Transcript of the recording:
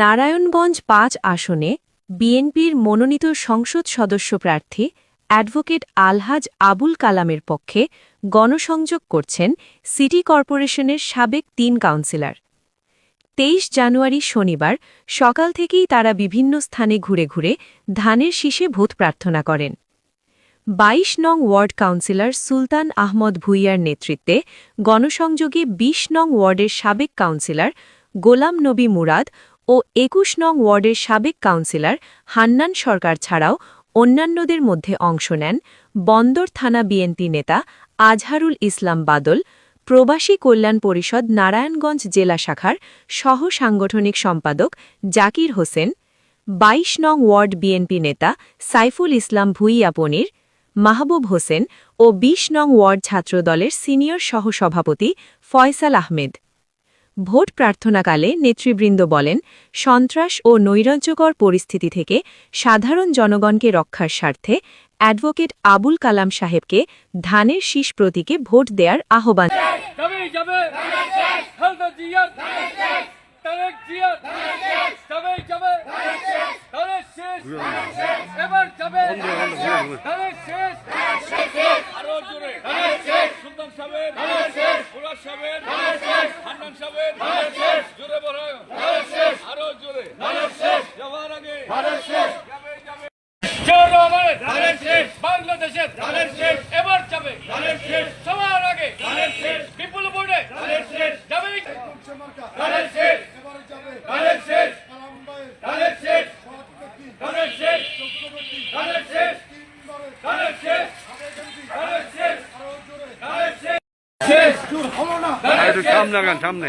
নারায়ণগঞ্জ পাঁচ আসনে বিএনপির মনোনীত সংসদ সদস্য প্রার্থী অ্যাডভোকেট আলহাজ আবুল কালামের পক্ষে গণসংযোগ করছেন সিটি কর্পোরেশনের সাবেক তিন কাউন্সিলর। তেইশ জানুয়ারি শনিবার সকাল থেকেই তারা বিভিন্ন স্থানে ঘুরে ঘুরে ধানের শীষে ভোট প্রার্থনা করেন। ২২ নং ওয়ার্ড কাউন্সিলর সুলতান আহমদ ভুইয়ার নেতৃত্বে গণসংযোগে ২০ নং ওয়ার্ডের সাবেক কাউন্সিলর গোলাম নবী মুরাদ ও একুশ নং ওয়ার্ডের সাবেক কাউন্সিলর হান্নান সরকার ছাড়াও অন্যান্যদের মধ্যে অংশ নেন বন্দর থানা বিএনপি নেতা আজহারুল ইসলাম বাদল, প্রবাসী কল্যাণ পরিষদ নারায়ণগঞ্জ জেলা শাখার সহ সাংগঠনিক সম্পাদক জাকির হোসেন ২২ নং ওয়ার্ড বিএনপি নেতা সাইফুল ইসলাম ভুইয়া পনির, মাহবুব হোসেন ও ২০ নং ওয়ার্ড ছাত্রদলের সিনিয়র সহসভাপতি ফয়সাল আহমেদ। ভোট প্রার্থনাকালে নেতৃবৃন্দ বলেন, সন্ত্রাস ও নৈরাজ্যকর পরিস্থিতি থেকে সাধারণ জনগণকে রক্ষার স্বার্থে অ্যাডভোকেট আবুল কালাম সাহেবকে ধানের শীষ প্রতীকে ভোট দেওয়ার আহ্বান খালদা জিয়ার তারেক জিয়ার যাবে যাবে তারেক শেষ এবার যাবে তারেক শেষ আরও জোরে তারেক শেষ সুলতান সাহেবের তারেক শেষ ফুলার সাহেবের তারেক শেষ হান্নান সাহেবের তারেক শেষ জোরে বলো তারেক শেষ আরও জোরে তারেক শেষ যাওয়ার আগে তারেক শেষ যাবে যাবে আমাদের তারেক শেষ বাংলাদেশের তারেক শেষ এবার যাবে তারেক শেষ সবার আগে তারেক শেষ বিপুল বোর্ডে তারেক শেষ যাবে তারেক শেষ তারেক শেষ তারেক শেষ তারেক শেষ তারেক শেষ তারেক শেষ তারেক শেষ তারেক শেষ শেষ একটু সামনে আগান সামনে